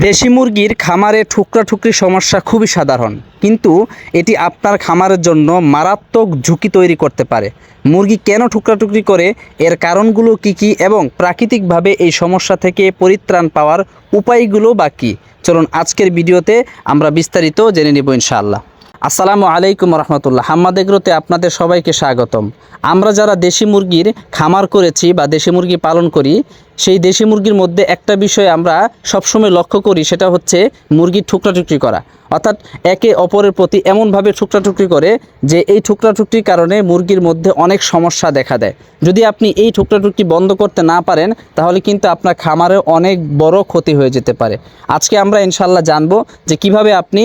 দেশি মুরগির খামারে ঠুকরা ঠুকরি সমস্যা খুবই সাধারণ। কিন্তু এটি আপনার খামারের জন্য মারাত্মক ঝুঁকি তৈরি করতে পারে। মুরগি কেন ঠুকরা টুকরি করে, এর কারণগুলো কি কি এবং প্রাকৃতিকভাবে এই সমস্যা থেকে পরিত্রাণ পাওয়ার উপায়গুলো বা কী? চলুন আজকের ভিডিওতে আমরা বিস্তারিত জেনে নেব ইনশাআল্লাহ। আসসালামু আলাইকুম রহমতুল্লাহ। হাম্মাদ এগ্রোতে আপনাদের সবাইকে স্বাগতম। আমরা যারা দেশি মুরগির খামার করেছি বা দেশি মুরগি পালন করি সেই দেশি মুরগির মধ্যে একটা বিষয় আমরা সবসময় লক্ষ্য করি, সেটা হচ্ছে মুরগির ঠুকরাটুকরি করা। অর্থাৎ একে অপরের প্রতি এমনভাবে ঠুকরাটুকরি করে যে এই ঠুকরাটুকরির কারণে মুরগির মধ্যে অনেক সমস্যা দেখা দেয়। যদি আপনি এই ঠুকরাটুকরি বন্ধ করতে না পারেন, তাহলে কিন্তু আপনার খামারে অনেক বড় ক্ষতি হয়ে যেতে পারে। আজকে আমরা ইনশাল্লাহ জানব যে কীভাবে আপনি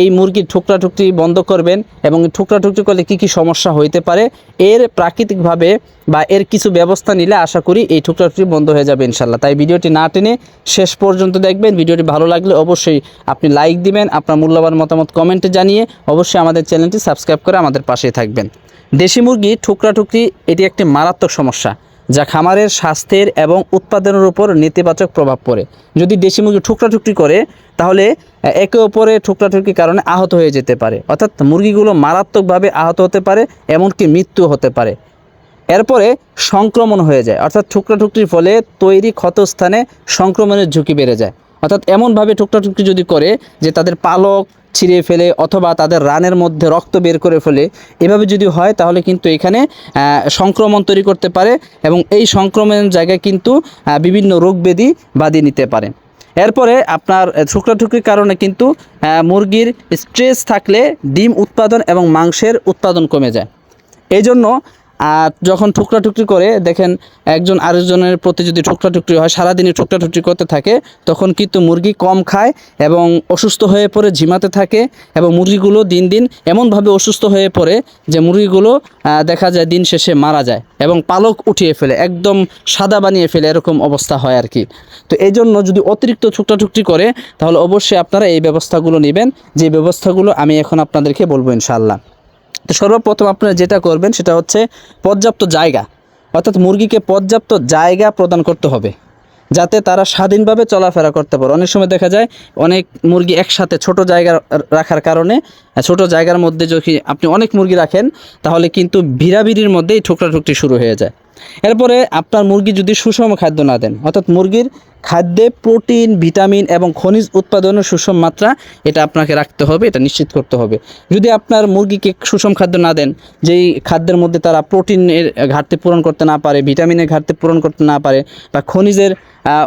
এই মুরগির ঠুকরাটুকরি বন্ধ করবেন এবং ঠুকরাটুকরি করলে কী কী সমস্যা হইতে পারে, এর প্রাকৃতিকভাবে বা এর কিছু ব্যবস্থা নিলে আশা করি এই ঠুকরাটুকরি বন্ধ হয়ে যাবে ইনশাল্লাহ তাই ভিডিওটি না টেনে শেষ পর্যন্ত দেখবেন। ভিডিওটি ভালো লাগলে অবশ্যই আপনি লাইক দিবেন, আপনার মূল্যবান মতামত কমেন্টে জানিয়ে অবশ্যই আমাদের চ্যানেলটি সাবস্ক্রাইব করে আমাদের পাশেই থাকবেন। দেশি মুরগি ঠুকরাটুকরি এটি একটি মারাত্মক সমস্যা, যা খামারের স্বাস্থ্যের এবং উৎপাদনের উপর নেতিবাচক প্রভাব পড়ে। যদি দেশি মুরগি ঠুকরাটুকরি করে, তাহলে একে অপরে ঠুকরাঠুকরির কারণে আহত হয়ে যেতে পারে। অর্থাৎ মুরগিগুলো মারাত্মকভাবে আহত হতে পারে, এমনকি মৃত্যু হতে পারে। এরপরে সংক্রমণ হয়ে যায়। অর্থাৎ ঠুকরাঠুকরির ফলে তৈরি ক্ষতস্থানে সংক্রমণের ঝুঁকি বেড়ে যায়। অর্থাৎ এমনভাবে ঠুকরাঠুকরি যদি করে যে তাদের পালক ছিঁড়ে ফেলে অথবা তাদের রানের মধ্যে রক্ত বের করে ফেলে, এভাবে যদি হয় তাহলে কিন্তু এখানে সংক্রমণ তৈরি করতে পারে এবং এই সংক্রমণের জায়গায় কিন্তু বিভিন্ন রোগ ব্যাধি বাঁধিয়ে নিতে পারে। এরপরে আপনার ঠুকরাঠুকরির কারণে কিন্তু মুরগির স্ট্রেস থাকলে ডিম উৎপাদন এবং মাংসের উৎপাদন কমে যায়। এই জন্য আহ, যখন ঠুকরাঠুকরি করে দেখেন একজন আরেকজনের প্রতি যদি ঠুকরাঠুকরি হয় সারাদিনই ঠুকরাঠুকরি করতে থাকে তখন কিন্তু মুরগি কম খায় এবং অসুস্থ হয়ে পড়ে ঝিমাতে থাকে এবং মুরগিগুলো দিন দিন এমনভাবে অসুস্থ হয়ে পড়ে যে মুরগিগুলো দেখা যায় দিন শেষে মারা যায় এবং পালক উঠিয়ে ফেলে একদম সাদা বানিয়ে ফেলে এরকম অবস্থা হয় আর কি। তো এই জন্য যদি অতিরিক্ত ঠুকরাঠুকরি করে তাহলে অবশ্যই আপনারা এই ব্যবস্থাগুলো নেবেন। যে ব্যবস্থাগুলো আমি এখন আপনাদেরকে বলব ইনশাআল্লাহ। তো সর্বপ্রথম আপনারা যেটা করবেন সেটা হচ্ছে পর্যাপ্ত জায়গা, অর্থাৎ মুরগিকে পর্যাপ্ত জায়গা প্রদান করতে হবে, যাতে তারা স্বাধীনভাবে চলাফেরা করতে পারে। অনেক সময় দেখা যায় অনেক মুরগি একসাথে ছোট জায়গা রাখার কারণে ছোট জায়গার মধ্যে যদি আপনি অনেক মুরগি রাখেন, তাহলে কিন্তু ভিড়াভিড়ির মধ্যেই ঠুকরাঠুকরি শুরু হয়ে যায়। এরপরে আপনার মুরগি যদি সুষম খাদ্য না দেন, অর্থাৎ মুরগির খাদ্যে প্রোটিন, ভিটামিন এবং খনিজ উৎপাদনের সুষম মাত্রা এটা আপনাকে রাখতে হবে, এটা নিশ্চিত করতে হবে। যদি আপনার মুরগিকে সুষম খাদ্য না দেন, যেই খাদ্যের মধ্যে তারা প্রোটিনের ঘাটতি পূরণ করতে না পারে, ভিটামিনের ঘাটতি পূরণ করতে না পারে বা খনিজের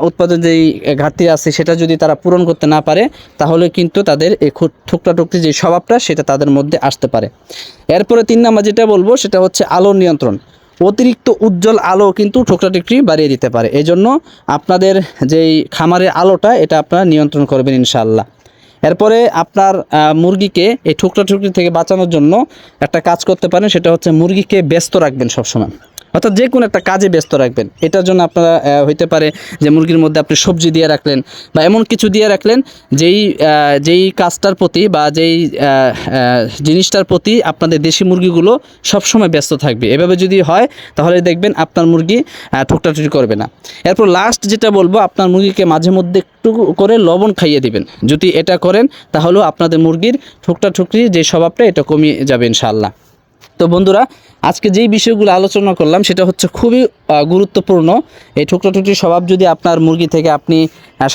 উৎপাদন যেই ঘাটতি আছে সেটা যদি তারা পূরণ করতে না পারে, তাহলে কিন্তু তাদের এই ঠুকরাটুকরি যে স্বভাবটা সেটা তাদের মধ্যে আসতে পারে। এরপরে তিন নাম্বার যেটা বলব সেটা হচ্ছে আলো নিয়ন্ত্রণ। অতিরিক্ত উজ্জ্বল আলো কিন্তু ঠোকরাটিকটি বাড়িয়ে দিতে পারে। এই জন্য আপনাদের যেই খামারের আলোটা, এটা আপনারা নিয়ন্ত্রণ করবেন ইনশাল্লাহ এরপরে আপনার মুরগিকে এই ঠুকরা ঠুকরি থেকে বাঁচানোর জন্য একটা কাজ করতে পারেন, সেটা হচ্ছে মুরগিকে ব্যস্ত রাখবেন সবসময়। অর্থাৎ যে কোনো একটা কাজে ব্যস্ত রাখবেন। এটার জন্য আপনারা হইতে পারে যে মুরগির মধ্যে আপনি সবজি দিয়ে রাখলেন বা এমন কিছু দিয়ে রাখলেন যেই যেই কাজটার প্রতি বা যেই জিনিসটার প্রতি আপনাদের দেশি মুরগিগুলো সবসময় ব্যস্ত থাকবে। এভাবে যদি হয় তাহলে দেখবেন আপনার মুরগি আহ, ঠুকটাঠুকি করবে না। এরপর লাস্ট যেটা বলব আপনার মুরগিকে মাঝে মধ্যে একটু করে লবণ খাইয়ে দিবেন। যদি এটা করেন তাহলেও আপনাদের মুরগির ঠুকটা ঠুকরি যে স্বভাবটা এটা কমিয়ে যাবে ইনশাআল্লাহ। তো বন্ধুরা, আজকে যেই বিষয়গুলো আলোচনা করলাম, সেটা হচ্ছে খুবই গুরুত্বপূর্ণ। এই ঠুকরাঠুকরি স্বভাব যদি আপনার মুরগি থেকে আপনি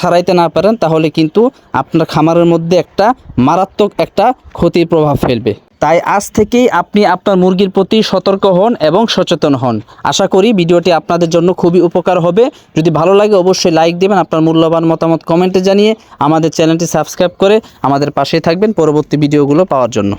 সারাইতে না পারেন, তাহলে কিন্তু আপনার খামারের মধ্যে একটা মারাত্মক একটা ক্ষতির প্রভাব ফেলবে। তাই আজ থেকেই আপনি আপনার মুরগির প্রতি সতর্ক হন এবং সচেতন হন। আশা করি ভিডিওটি আপনাদের জন্য খুবই উপকার হবে। যদি ভালো লাগে, অবশ্যই লাইক দেবেন, আপনার মূল্যবান মতামত কমেন্টে জানিয়ে আমাদের চ্যানেলটি সাবস্ক্রাইব করে আমাদের পাশেই থাকবেন পরবর্তী ভিডিওগুলো পাওয়ার জন্য।